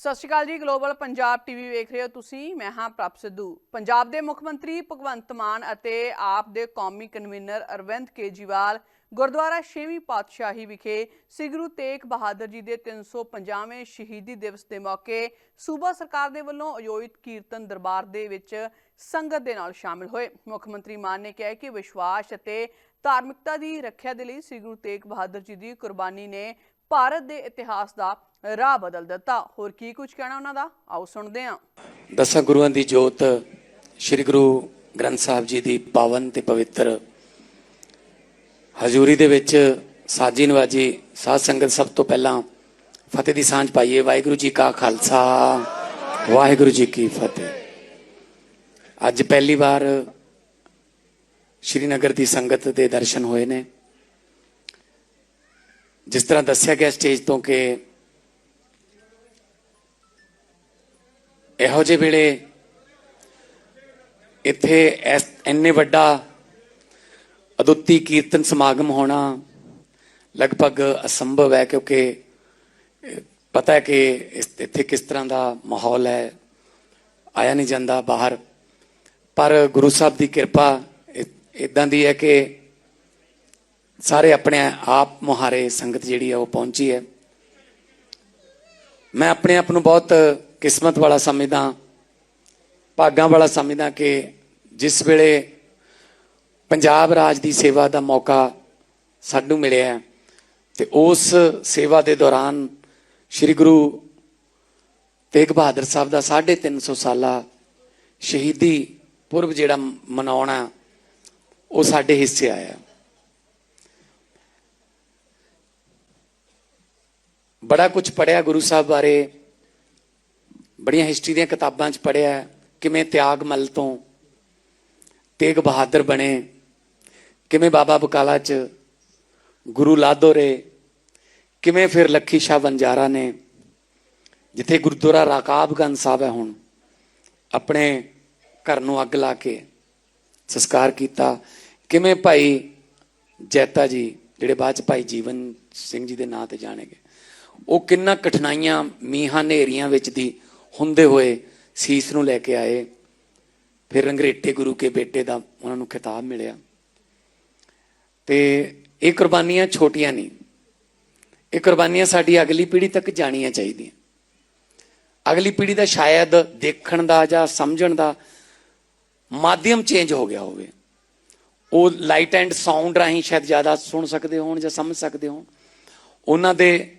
ਸਤਿ ਸ਼੍ਰੀ ਅਕਾਲ ਜੀ global Punjab TV ਵੇਖ ਰਹੇ ਹੋ ਤੁਸੀਂ, ਮੈਂ ਹਾਂ ਪ੍ਰਭ ਸਿੱਧੂ। ਪੰਜਾਬ ਦੇ ਮੁੱਖ ਮੰਤਰੀ ਭਗਵੰਤ ਮਾਨ ਅਤੇ ਆਪ ਦੇ ਕੌਮੀ ਕਨਵੀਨਰ ਅਰਵਿੰਦ ਕੇਜੀਵਾਲ ਗੁਰਦੁਆਰਾ ਛੇਵੀਂ ਪਾਤਸ਼ਾਹੀ ਵਿਖੇ ਸ੍ਰੀ ਗੁਰੂ ਤੇਗ ਬਹਾਦਰ ਜੀ ਦੇ 350ਵੇਂ ਸ਼ਹੀਦੀ ਦਿਵਸ ਦੇ ਮੌਕੇ ਸੂਬਾ ਸਰਕਾਰ ਦੇ ਵੱਲੋਂ ਆਯੋਜਿਤ ਕੀਰਤਨ ਦਰਬਾਰ ਦੇ ਵਿੱਚ ਸੰਗਤ ਦੇ ਨਾਲ ਸ਼ਾਮਿਲ ਹੋਏ। ਮੁੱਖ ਮੰਤਰੀ ਮਾਨ ਨੇ ਕਿਹਾ ਕਿ ਵਿਸ਼ਵਾਸ ਅਤੇ ਧਾਰਮਿਕਤਾ ਦੀ ਰੱਖਿਆ ਦੇ ਲਈ ਸ੍ਰੀ ਗੁਰੂ ਤੇਗ ਬਹਾਦਰ ਜੀ ਦੀ ਕੁਰਬਾਨੀ ਨੇ ਭਾਰਤ ਦੇ ਇਤਿਹਾਸ ਦਾ ਰਾਹ ਬਦਲ ਦਿੱਤਾ। ਹੋਰ ਕੀ ਕੁਝ ਕਹਿਣਾ ਉਹਨਾਂ ਦਾ? ਆਓ ਸੁਣਦੇ ਹਾਂ। ਦਸਾਂ ਗੁਰੂਆਂ ਦੀ ਜੋਤ, ਸ੍ਰੀ ਗੁਰੂ ਗ੍ਰੰਥ ਸਾਹਿਬ ਜੀ ਦੀ ਪਾਵਨ ਤੇ ਪਵਿੱਤਰ ਹਜ਼ੂਰੀ ਦੇ ਵਿੱਚ ਸਾਜੀ ਨਵਾਜੀ ਸਾਧ ਸੰਗਤ ਸਭ ਤੋਂ ਪਹਿਲਾਂ ਫਤਿਹ ਦੀ ਸਾਂਝ ਪਾਈਏ। ਵਾਹਿਗੁਰੂ ਜੀ ਕਾ ਖਾਲਸਾ, ਵਾਹਿਗੁਰੂ ਜੀ ਕੀ ਫਤਿਹ। ਅੱਜ ਪਹਿਲੀ ਵਾਰ ਸ਼੍ਰੀਨਗਰ ਦੀ ਸੰਗਤ ਦੇ ਦਰਸ਼ਨ ਹੋਏ ਨੇ। ਜਿਸ ਤਰ੍ਹਾਂ ਦੱਸਿਆ ਗਿਆ ਸਟੇਜ ਤੋਂ ਕਿ ਇਹੋ ਜਿਹੇ ਵੇਲੇ ਇੱਥੇ ਐਸ ਇੰਨੇ ਵੱਡਾ ਅਦੁੱਤੀ ਕੀਰਤਨ ਸਮਾਗਮ ਹੋਣਾ ਲਗਭਗ ਅਸੰਭਵ ਹੈ ਕਿਉਂਕਿ ਪਤਾ ਹੈ ਕਿ ਇਸ- ਇੱਥੇ ਕਿਸ ਤਰ੍ਹਾਂ ਦਾ ਮਾਹੌਲ ਹੈ, ਆਇਆ ਨਹੀਂ ਜਾਂਦਾ ਬਾਹਰ। ਪਰ ਗੁਰੂ ਸਾਹਿਬ ਦੀ ਕਿਰਪਾ ਇਦਾਂ ਦੀ ਹੈ ਕਿ ਸਾਰੇ ਆਪਣੇ ਆਪ ਮੁਹਾਰੇ ਸੰਗਤ ਜਿਹੜੀ ਹੈ ਉਹ ਪਹੁੰਚੀ ਹੈ। ਮੈਂ ਆਪਣੇ ਆਪ ਨੂੰ ਬਹੁਤ ਕਿਸਮਤ ਵਾਲਾ ਸਮਝਦਾ ਭਾਗਾਂ ਵਾਲਾ ਸਮਝਦਾ ਕਿ ਜਿਸ ਵੇਲੇ ਪੰਜਾਬ ਰਾਜ ਦੀ ਸੇਵਾ ਦਾ ਮੌਕਾ ਸਾਨੂੰ ਮਿਲਿਆ ਹੈ, ਤੇ ਉਸ ਸੇਵਾ ਦੇ ਦੌਰਾਨ ਸ੍ਰੀ ਗੁਰੂ ਤੇਗ ਬਹਾਦਰ ਸਾਹਿਬ ਦਾ 350 ਸਾਲਾ ਸ਼ਹੀਦੀ ਪੁਰਬ ਜਿਹੜਾ ਮਨਾਉਣਾ ਉਹ ਸਾਡੇ ਹਿੱਸੇ ਆਇਆ। ਬੜਾ ਕੁਝ ਪੜਿਆ ਗੁਰੂ ਸਾਹਿਬ ਬਾਰੇ, ਬੜੀਆਂ ਹਿਸਟਰੀ ਦੀਆਂ ਕਿਤਾਬਾਂ 'ਚ ਪੜਿਆ ਕਿਵੇਂ ਤਿਆਗ ਮਲ ਤੋਂ ਤੇਗ ਬਹਾਦਰ ਬਣੇ, ਕਿਵੇਂ ਬਾਬਾ ਬਕਾਲਾ 'ਚ ਗੁਰੂ ਲਾਦੋਰੇ ਕਿਵੇਂ ਫਿਰ ਲੱਖੀ ਸ਼ਾਹ ਵੰਜਾਰਾ ਨੇ, ਜਿੱਥੇ ਗੁਰਦੁਆਰਾ ਰਾਕਾਬਗੰਜ ਸਾਹਿਬ ਹੈ ਹੁਣ, ਆਪਣੇ ਘਰ ਨੂੰ ਅੱਗ ਲਾ ਕੇ ਸੰਸਕਾਰ ਕੀਤਾ। ਕਿਵੇਂ ਭਾਈ ਜੈਤਾ ਜੀ, ਜਿਹੜੇ ਬਾਅਦ ਚ ਭਾਈ ਜੀਵਨ ਸਿੰਘ ਜੀ ਦੇ ਨਾਂ ਤੇ ਜਾਣੇ ਗਏ। ਉਹ ਕਿੰਨਾ ਕਠਿਨਾਈਆਂ ਮੀਹਾਂ ਹਨੇਰੀਆਂ ਵਿੱਚ ਦੀ ਹੁੰਦੇ ਹੋਏ ਸੀਸ ਨੂੰ ਲੈ ਕੇ ਆਏ। ਫਿਰ ਰੰਗਰੇਟੇ ਗੁਰੂ ਕੇ ਬੇਟੇ ਦਾ ਉਹਨਾਂ ਨੂੰ ਖਿਤਾਬ ਮਿਲਿਆ। ਤੇ ਇਹ ਕੁਰਬਾਨੀਆਂ ਛੋਟੀਆਂ ਨਹੀਂ। ਇਹ ਕੁਰਬਾਨੀਆਂ ਸਾਡੀ ਅਗਲੀ ਪੀੜ੍ਹੀ ਤੱਕ ਜਾਣੀਆਂ ਚਾਹੀਦੀਆਂ। ਅਗਲੀ ਪੀੜ੍ਹੀ ਦਾ ਸ਼ਾਇਦ ਦੇਖਣ ਦਾ ਜਾਂ ਸਮਝਣ ਦਾ ਮਾਧਿਅਮ ਚੇਂਜ ਹੋ ਗਿਆ ਹੋਵੇ। ਉਹ ਲਾਈਟ ਐਂਡ ਸਾਊਂਡ ਰਾਹੀਂ ਸ਼ਾਇਦ ਜ਼ਿਆਦਾ ਸੁਣ ਸਕਦੇ ਹੋਣ ਜਾਂ ਸਮਝ ਸਕਦੇ ਹੋਣ। ਉਹਨਾਂ ਦੇ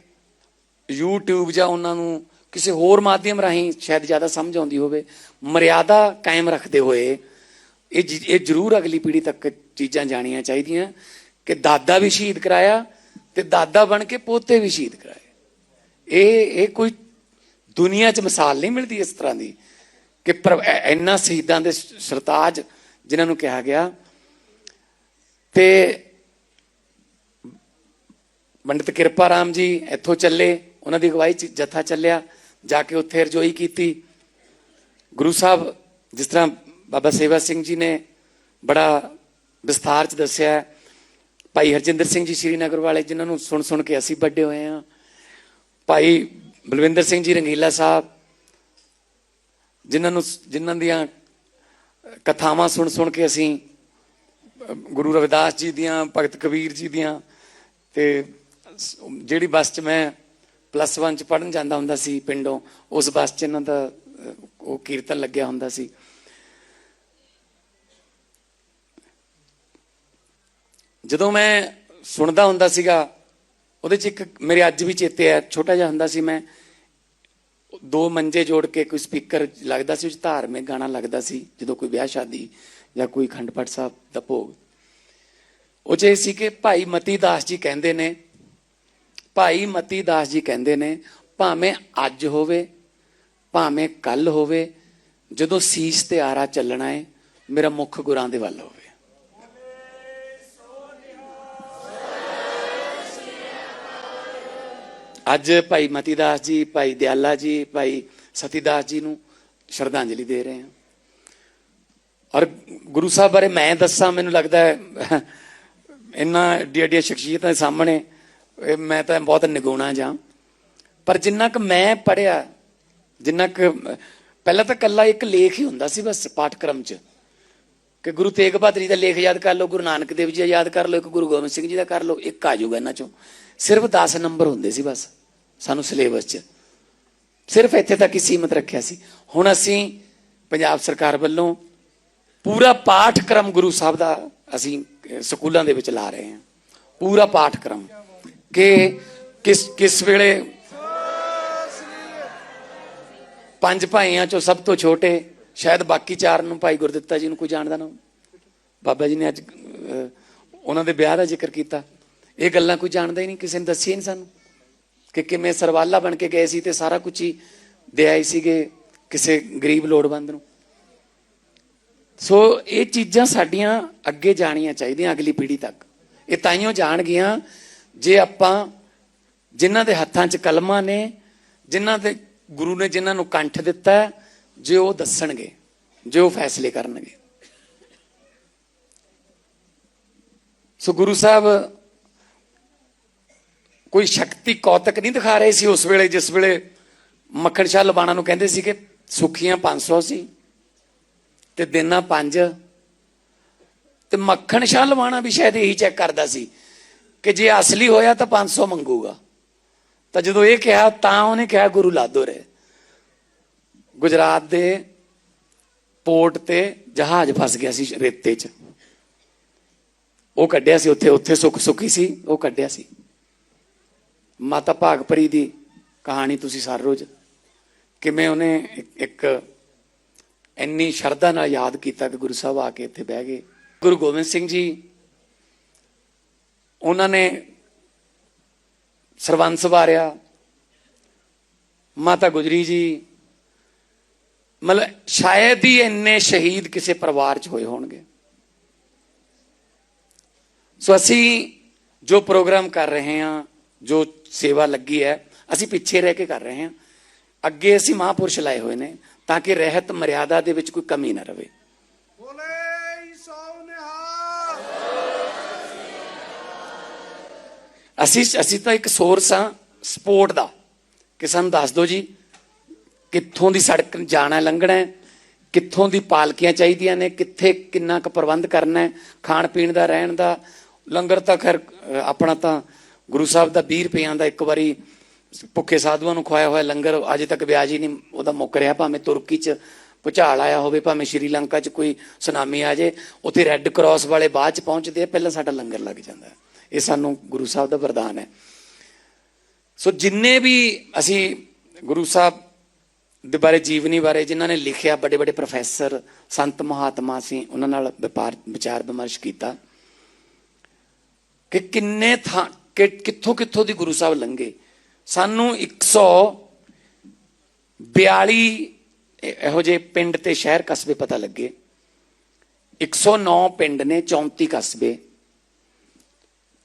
YouTube ਜਾਂ ਉਹਨਾਂ ਨੂੰ ਕਿਸੇ ਹੋਰ ਮਾਧਿਅਮ ਰਾਹੀਂ ਸ਼ਾਇਦ ਜ਼ਿਆਦਾ ਸਮਝ ਆਉਂਦੀ ਹੋਵੇ, ਮਰਿਆਦਾ ਕਾਇਮ ਰੱਖਦੇ ਹੋਏ ਇਹ ਜ- ਇਹ ਜ਼ਰੂਰ ਅਗਲੀ ਪੀੜ੍ਹੀ ਤੱਕ ਚੀਜ਼ਾਂ ਜਾਣੀਆਂ ਚਾਹੀਦੀਆਂ ਕਿ ਦਾਦਾ ਵੀ ਸ਼ਹੀਦ ਕਰਾਇਆ ਤੇ ਦਾਦਾ ਬਣ ਕੇ ਪੋਤੇ ਵੀ ਸ਼ਹੀਦ ਕਰਾਏ। ਇਹ ਇਹ ਕੋਈ ਦੁਨੀਆ 'ਚ ਮਿਸਾਲ ਨਹੀਂ ਮਿਲਦੀ ਇਸ ਤਰ੍ਹਾਂ ਦੀ ਕਿ ਪਰ- ਐ- ਇੰਨਾ ਸ਼ਹੀਦਾਂ ਦੇ ਸਰਤਾਜ ਜਿਨ੍ਹਾਂ ਨੂੰ ਕਿਹਾ ਗਿਆ। ਤੇ ਪੰਡਿਤ ਕਿਰਪਾ ਰਾਮ ਜੀ ਇੱਥੋਂ ਚੱਲੇ। ਉਹਨਾਂ ਦੀ ਅਗਵਾਈ ਚ ਜਥਾ ਚੱਲਿਆ, ਜਾ ਕੇ ਉੱਥੇ ਰਜੋਈ ਕੀਤੀ। ਗੁਰੂ ਸਾਹਿਬ ਜਿਸ ਤਰ੍ਹਾਂ ਬਾਬਾ ਸੇਵਾ ਸਿੰਘ ਜੀ ਨੇ ਬੜਾ ਵਿਸਥਾਰ ਚ ਦੱਸਿਆ ਭਾਈ ਹਰਜਿੰਦਰ ਸਿੰਘ ਜੀ ਸ਼੍ਰੀਨਗਰ ਵਾਲੇ ਜਿਨ੍ਹਾਂ ਨੂੰ ਸੁਣ ਸੁਣ ਕੇ ਅਸੀਂ ਵੱਡੇ ਹੋਏ ਹਾਂ। ਭਾਈ ਬਲਵਿੰਦਰ ਸਿੰਘ ਜੀ ਰੰਗੀਲਾ ਸਾਹਿਬ, ਜਿਨ੍ਹਾਂ ਨੂੰ ਜਿਨ੍ਹਾਂ ਦੀਆਂ ਕਥਾਵਾਂ ਸੁਣ ਸੁਣ ਕੇ ਅਸੀਂ ਗੁਰੂ ਰਵਿਦਾਸ ਜੀ ਦੀਆਂ, ਭਗਤ ਕਬੀਰ ਜੀ ਦੀਆਂ ਤੇ ਜਿਹੜੀ ਬੱਸ 'ਚ ਮੈਂ ਪਲੱਸ 1 ਚ ਪੜਨ ਜਾਂਦਾ ਹੁੰਦਾ ਸੀ ਪਿੰਡੋਂ, ਉਸ ਬੱਸ 'ਚ ਇਹਨਾਂ ਦਾ ਉਹ ਕੀਰਤਨ ਲੱਗਿਆ ਹੁੰਦਾ ਸੀ। ਜਦੋਂ ਮੈਂ ਸੁਣਦਾ ਹੁੰਦਾ ਸੀਗਾ, ਉਹਦੇ 'ਚ ਇੱਕ ਮੇਰੇ ਅੱਜ ਵੀ ਚੇਤੇ ਹੈ, ਛੋਟਾ ਜਿਹਾ ਹੁੰਦਾ ਸੀ ਮੈਂ, ਦੋ ਮੰਜੇ ਜੋੜ ਕੇ ਕੋਈ ਸਪੀਕਰ ਲੱਗਦਾ ਸੀ, ਉਹ ਧਾਰਮਿਕ ਗਾਣਾ ਲੱਗਦਾ ਸੀ, ਜਦੋਂ ਕੋਈ ਵਿਆਹ ਸ਼ਾਦੀ ਜਾਂ ਕੋਈ ਖੰਡ ਪਾਠ ਸਾਹਿਬ ਦਾ ਭੋਗ। ਉਹ 'ਚ ਇਹ ਸੀ ਕਿ ਭਾਈ ਮਤੀ ਦਾਸ ਜੀ ਕਹਿੰਦੇ ਨੇ ਭਾਈ ਮਤੀ ਦਾਸ ਜੀ ਕਹਿੰਦੇ ਨੇ, ਭਾਵੇਂ ਅੱਜ ਹੋਵੇ, ਭਾਵੇਂ ਕੱਲ ਹੋਵੇ, ਜਦੋਂ ਸੀਸ ਤੇ ਆਰਾ ਚੱਲਣਾ ਹੈ ਮੇਰਾ ਮੁੱਖ ਗੁਰਾਂ ਦੇ ਵੱਲ ਹੋਵੇ। ਅੱਜ ਭਾਈ ਮਤੀ ਦਾਸ ਜੀ, ਭਾਈ ਦਿਆਲਾ ਜੀ, ਭਾਈ ਸਤੀਦਾਸ ਜੀ ਨੂੰ ਸ਼ਰਧਾਂਜਲੀ ਦੇ ਰਹੇ ਹਾਂ। ਔਰ ਗੁਰੂ ਸਾਹਿਬ ਬਾਰੇ ਮੈਂ ਦੱਸਾਂ, ਮੈਨੂੰ ਲੱਗਦਾ ਹੈ ਇੰਨਾ ਏਡੀਆਂ ਏਡੀਆਂ ਸ਼ਖਸੀਅਤਾਂ ਦੇ ਸਾਹਮਣੇ ਮੈਂ ਤਾਂ ਬਹੁਤ ਨਿਗੁਣਾ ਜਾਂ। ਪਰ ਜਿੰਨਾ ਕਿ ਮੈਂ ਪੜਿਆ ਜਿੰਨਾ ਕੁ, ਪਹਿਲਾਂ ਤਾਂ ਕੱਲਾ ਇੱਕ ਲੇਖ ਹੀ ਹੁੰਦਾ ਸੀ ਬਸ ਪਾਠਕ੍ਰਮ 'ਚ। ਕਿ ਗੁਰੂ ਤੇਗ ਬਹਾਦਰ ਜੀ ਦਾ ਲੇਖ ਯਾਦ ਕਰ ਲਓ, ਗੁਰੂ ਨਾਨਕ ਦੇਵ ਜੀ ਦਾ ਯਾਦ ਕਰ ਲਓ, ਇੱਕ ਗੁਰੂ ਗੋਬਿੰਦ ਸਿੰਘ ਜੀ ਦਾ ਕਰ ਲਓ, ਇੱਕ ਆ ਜਾਊਗਾ ਇਹਨਾਂ 'ਚੋਂ। ਸਿਰਫ 10 ਨੰਬਰ ਹੁੰਦੇ ਸੀ ਬਸ, ਸਾਨੂੰ ਸਿਲੇਬਸ 'ਚ। ਸਿਰਫ ਇੱਥੇ ਤੱਕ ਹੀ ਸੀਮਤ ਰੱਖਿਆ ਸੀ। ਹੁਣ ਅਸੀਂ ਪੰਜਾਬ ਸਰਕਾਰ ਵੱਲੋਂ ਪੂਰਾ ਪਾਠਕ੍ਰਮ ਗੁਰੂ ਸਾਹਿਬ ਦਾ ਅਸੀਂ ਸਕੂਲਾਂ ਦੇ ਵਿੱਚ ਲਾ ਰਹੇ ਹਾਂ। ਪੂਰਾ ਪਾਠਕ੍ਰਮ। ਕਿ ਕਿਸ ਕਿਸ ਵੇਲੇ ਪੰਜ ਭਾਈਆਂ ਚੋਂ ਸਭ ਤੋਂ ਛੋਟੇ, ਸ਼ਾਇਦ ਬਾਕੀ ਚਾਰ ਨੂੰ ਭਾਈ ਗੁਰਦਿੱਤਾ ਜੀ ਨੂੰ ਕੋਈ ਜਾਣਦਾ ਨਾ ਬਾਬਾ ਜੀ ਨੇ ਅੱਜ ਉਹਨਾਂ ਦੇ ਵਿਆਹ ਦਾ ਜ਼ਿਕਰ ਕੀਤਾ। ਇਹ ਗੱਲਾਂ ਕੋਈ ਜਾਣਦਾ ਹੀ ਨਹੀਂ, ਕਿਸੇ ਨੇ ਦੱਸੀ ਨਹੀਂ ਸਾਨੂੰ ਕਿ ਕਿਵੇਂ ਸਰਵਾਲਾ ਬਣ ਕੇ ਗਏ ਸੀ ਤੇ ਸਾਰਾ ਕੁਝ ਹੀ ਦੇ ਆਏ ਸੀਗੇ ਕਿਸੇ ਗਰੀਬ ਲੋੜਵੰਦ ਨੂੰ। ਸੋ ਇਹ ਚੀਜ਼ਾਂ ਸਾਡੀਆਂ ਅੱਗੇ ਜਾਣੀਆਂ ਚਾਹੀਦੀਆਂ ਅਗਲੀ ਪੀੜ੍ਹੀ ਤੱਕ। ਇਹ ਤਾਈਓ ਜਾਣਗੀਆਂ ਜੇ ਆਪਾਂ ਜਿਨ੍ਹਾਂ ਦੇ ਹੱਥਾਂ 'ਚ ਕਲਮਾਂ ਨੇ, ਜਿਨ੍ਹਾਂ ਦੇ ਗੁਰੂ ਨੇ ਜਿਨ੍ਹਾਂ ਨੂੰ ਕੰਠ ਦਿੱਤਾ, ਜੇ ਉਹ ਦੱਸਣਗੇ, ਜੇ ਉਹ ਫੈਸਲੇ ਕਰਨਗੇ। ਸੋ ਗੁਰੂ ਸਾਹਿਬ ਕੋਈ ਸ਼ਕਤੀ ਕੌਤਕ ਨਹੀਂ ਦਿਖਾ ਰਹੇ ਸੀ ਉਸ ਵੇਲੇ, ਜਿਸ ਵੇਲੇ ਮੱਖਣ ਸ਼ਾਹ ਲਬਾਣਾ ਨੂੰ ਕਹਿੰਦੇ ਸੀ ਕਿ ਸੁਖੀਆਂ 500 ਸੀ ਤੇ ਦਿਨਾਂ 5 ਤੇ ਮੱਖਣ ਸ਼ਾਹ ਲਵਾਣਾ ਵੀ ਸ਼ਾਇਦ ਇਹੀ ਚੈੱਕ ਕਰਦਾ ਸੀ। ਕਿ ਜੇ ਅਸਲੀ ਹੋਇਆ ਤਾਂ 500 ਮੰਗੂਗਾ। ਤਾਂ ਜਦੋਂ ਇਹ ਕਿਹਾ, ਤਾਂ ਉਹਨੇ ਕਿਹਾ ਗੁਰੂ ਲਾਦੋ ਰੇ ਗੁਜਰਾਤ ਦੇ ਪੋਰਟ ਤੇ ਜਹਾਜ਼ ਫਸ ਗਿਆ ਸੀ ਰੇਤੇ 'ਚ। ਉਹ ਕੱਢਿਆ ਸੀ ਉੱਥੇ ਉੱਥੇ ਸੁੱਖ ਸੁੱਖੀ ਸੀ, ਉਹ ਕੱਢਿਆ ਸੀ। ਮਾਤਾ ਭਾਗਪਰੀ ਦੀ ਕਹਾਣੀ ਤੁਸੀਂ ਸਾਰ ਰੋਜ਼ ਕਿਵੇਂ ਉਹਨੇ ਇੱਕ ਇੰਨੀ ਸ਼ਰਧਾ ਨਾਲ ਯਾਦ ਕੀਤਾ ਕਿ ਗੁਰੂ ਸਾਹਿਬ ਆ ਕੇ ਇੱਥੇ ਬਹਿ ਗਏ। ਗੁਰੂ ਗੋਬਿੰਦ ਸਿੰਘ ਜੀ ਉਹਨਾਂ ਨੇ ਸਰਵੰਸ ਵਾਰਿਆ ਮਾਤਾ ਗੁਜਰੀ ਜੀ, ਮਤਲਬ ਸ਼ਾਇਦ ਹੀ ਇੰਨੇ ਸ਼ਹੀਦ ਕਿਸੇ ਪਰਿਵਾਰ 'ਚ ਹੋਏ ਹੋਣਗੇ। ਸੋ ਅਸੀਂ ਜੋ ਪ੍ਰੋਗਰਾਮ ਕਰ ਰਹੇ ਹਾਂ, ਜੋ ਸੇਵਾ ਲੱਗੀ ਹੈ, ਅਸੀਂ ਪਿੱਛੇ ਰਹਿ ਕੇ ਕਰ ਰਹੇ ਹਾਂ। ਅੱਗੇ ਅਸੀਂ ਮਹਾਪੁਰਸ਼ ਲਾਏ ਹੋਏ ਨੇ ਤਾਂ ਕਿ ਰਹਿਤ ਮਰਿਆਦਾ ਦੇ ਵਿੱਚ ਕੋਈ ਕਮੀ ਨਾ ਰਵੇ ਬੋਲੇ ਸੋ ਨਿਹਾਲ ਅਸੀਂ ਅਸੀਂ ਤਾਂ ਇੱਕ ਸੋਰਸ ਆ ਸਪੋਰਟ ਦਾ। ਕਿ ਸਾਨੂੰ ਦੱਸ ਦਿਓ ਜੀ, ਕਿੱਥੋਂ ਦੀ ਸੜਕ ਜਾਣਾ, ਲੰਘਣਾ ਹੈ, ਕਿੱਥੋਂ ਦੀ ਪਾਲਕੀਆਂ ਚਾਹੀਦੀਆਂ ਨੇ, ਕਿੱਥੇ ਕਿੰਨਾ ਕੁ ਪ੍ਰਬੰਧ ਕਰਨਾ ਹੈ ਖਾਣ ਪੀਣ ਦਾ, ਰਹਿਣ ਦਾ। ਲੰਗਰ ਤਾਂ ਖੈਰ ਆਪਣਾ ਤਾਂ ਗੁਰੂ ਸਾਹਿਬ ਦਾ 20 ਰੁਪਈਆਂ ਦਾ ਇੱਕ ਵਾਰੀ ਭੁੱਖੇ ਸਾਧੂਆਂ ਨੂੰ ਖਵਾਇਆ ਹੋਇਆ ਲੰਗਰ, ਅਜੇ ਤੱਕ ਵਿਆਜ ਹੀ ਨਹੀਂ ਉਹਦਾ ਮੁੱਕ ਰਿਹਾ, ਭਾਵੇਂ ਤੁਰਕੀ 'ਚ ਭੁਚਾਲ ਆਇਆ ਹੋਵੇ, ਭਾਵੇਂ ਸ਼੍ਰੀਲੰਕਾ 'ਚ ਕੋਈ ਸੁਨਾਮੀ ਆ ਜੇ ਉੱਥੇ ਰੈੱਡ ਕਰਾਸ ਵਾਲੇ ਬਾਅਦ 'ਚ ਪਹੁੰਚਦੇ ਆ, ਪਹਿਲਾਂ ਸਾਡਾ ਲੰਗਰ ਲੱਗ ਜਾਂਦਾ ਇਹ ਸਾਨੂੰ ਗੁਰੂ ਸਾਹਿਬ ਦਾ ਵਰਦਾਨ ਹੈ। ਸੋ ਜਿੰਨੇ ਵੀ ਅਸੀਂ ਗੁਰੂ ਸਾਹਿਬ ਦੇ ਬਾਰੇ, ਜੀਵਨੀ ਬਾਰੇ ਜਿਨ੍ਹਾਂ ਨੇ ਲਿਖਿਆ, ਵੱਡੇ ਵੱਡੇ ਪ੍ਰੋਫੈਸਰ, ਸੰਤ ਮਹਾਤਮਾ ਸੀ, ਉਹਨਾਂ ਨਾਲ ਵਪਾਰ, ਵਿਚਾਰ ਵਿਮਰਸ਼ ਕੀਤਾ ਕਿ ਕਿੰਨੇ ਥਾਂ, ਕਿ ਕਿੱਥੋਂ ਕਿੱਥੋਂ ਦੀ ਗੁਰੂ ਸਾਹਿਬ ਲੰਘੇ। ਸਾਨੂੰ 142 ਇਹੋ ਜੇ ਪਿੰਡ ਤੇ ਸ਼ਹਿਰ ਕਸਬੇ ਪਤਾ ਲੱਗੇ। 109 ਪਿੰਡ ਨੇ 34 ਕਸਬੇ।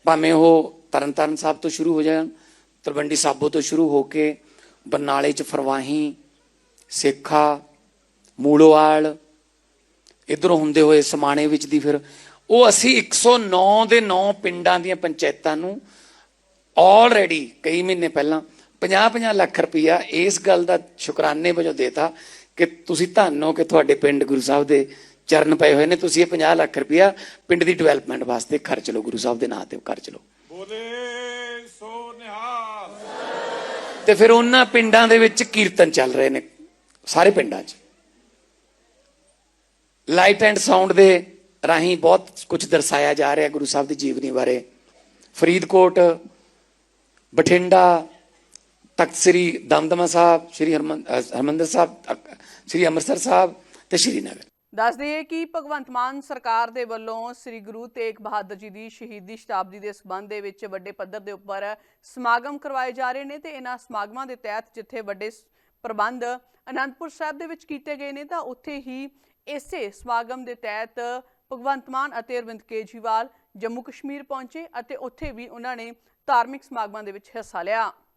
ਭਾਵੇਂ ਉਹ ਤਰਨਤਾਰਨ ਸਾਹਿਬ ਤੋਂ ਸ਼ੁਰੂ ਹੋ ਜਾਣ, ਤਲਵੰਡੀ ਸਾਬੋ ਤੋਂ ਸ਼ੁਰੂ ਹੋ ਕੇ ਬਰਨਾਲੇ ਚ ਫਰਵਾਹੀ, ਸੇਖਾ, ਮੂਲੋਵਾਲ, ਇਧਰੋਂ ਹੁੰਦੇ ਹੋਏ ਸਮਾਣੇ ਵਿੱਚ ਦੀ ਫਿਰ ਉਹ ਅਸੀਂ 109 ਦੇ 9 ਪਿੰਡਾਂ ਦੀਆਂ ਪੰਚਾਇਤਾਂ ਨੂੰ ਆਲਰੇਡੀ ਕਈ ਮਹੀਨੇ ਪਹਿਲਾਂ 50-50 ਲੱਖ ਰੁਪਇਆ ਇਸ ਗੱਲ ਦਾ ਸ਼ੁਕਰਾਨੇ ਵਜੋਂ ਦੇਤਾ ਕਿ ਤੁਸੀਂ ਧੰਨੋ ਕਿ ਤੁਹਾਡੇ ਪਿੰਡ ਗੁਰੂ ਸਾਹਿਬ ਦੇ ਚਰਨ ਪਏ ਹੋਏ ਨੇ। ਤੁਸੀਂ ਇਹ 50 ਲੱਖ ਰੁਪਇਆ ਪਿੰਡ ਦੀ ਡਿਵੈਲਪਮੈਂਟ ਵਾਸਤੇ ਖਰਚ ਲਓ ਗੁਰੂ ਸਾਹਿਬ ਦੇ ਨਾਂ ਤੇ ਖਰਚ ਲਓ। ਬੋਲੇ ਸੋ ਨਿਹਾਲ। ਤੇ ਫਿਰ ਉਹਨਾਂ ਪਿੰਡਾਂ ਦੇ ਵਿੱਚ ਕੀਰਤਨ ਚੱਲ ਰਹੇ ਨੇ ਸਾਰੇ ਪਿੰਡਾਂ 'ਚ। ਲਾਈਟ ਐਂਡ ਸਾਊਂਡ ਦੇ ਰਾਹੀਂ ਬਹੁਤ ਕੁਝ ਦਰਸਾਇਆ ਜਾ ਰਿਹਾ ਗੁਰੂ ਸਾਹਿਬ ਦੀ ਜੀਵਨੀ ਬਾਰੇ। ਫਰੀਦਕੋਟ ਬਠਿੰਡਾ ਤਖਤ ਸ੍ਰੀ ਦਮਦਮਾ ਸਾਹਿਬ ਸ੍ਰੀ ਹਰਿਮੰਦਰ ਸਾਹਿਬ ਸ੍ਰੀ ਅੰਮ੍ਰਿਤਸਰ ਸਾਹਿਬ ਤੇ ਸ਼੍ਰੀਨਗਰ। ਦੱਸ ਦਈਏ ਕਿ ਭਗਵੰਤ ਮਾਨ ਸਰਕਾਰ ਦੇ ਵੱਲੋਂ ਸ੍ਰੀ ਗੁਰੂ ਤੇਗ ਬਹਾਦਰ ਜੀ ਦੀ ਸ਼ਹੀਦੀ ਸ਼ਤਾਬਦੀ ਦੇ ਸਬੰਧ ਦੇ ਵਿੱਚ ਵੱਡੇ ਪੱਧਰ ਦੇ ਉੱਪਰ ਸਮਾਗਮ ਕਰਵਾਏ ਜਾ ਰਹੇ ਨੇ ਤੇ ਇਹਨਾਂ ਸਮਾਗਮਾਂ ਦੇ ਤਹਿਤ ਜਿੱਥੇ ਵੱਡੇ ਪ੍ਰਬੰਧ ਅਨੰਦਪੁਰ ਸਾਹਿਬ ਦੇ ਵਿੱਚ ਕੀਤੇ ਗਏ ਨੇ ਤਾਂ ਉੱਥੇ ਹੀ ਇਸੇ ਸਮਾਗਮ ਦੇ ਤਹਿਤ ਭਗਵੰਤ ਮਾਨ ਅਤੇ ਅਰਵਿੰਦ ਕੇਜਰੀਵਾਲ ਜੰਮੂ ਕਸ਼ਮੀਰ ਪਹੁੰਚੇ ਅਤੇ ਉੱਥੇ ਵੀ ਉਹਨਾਂ ਨੇ ਧਾਰਮਿਕ ਸਮਾਗਮਾਂ ਦੇ ਵਿੱਚ ਹਿੱਸਾ ਲਿਆ।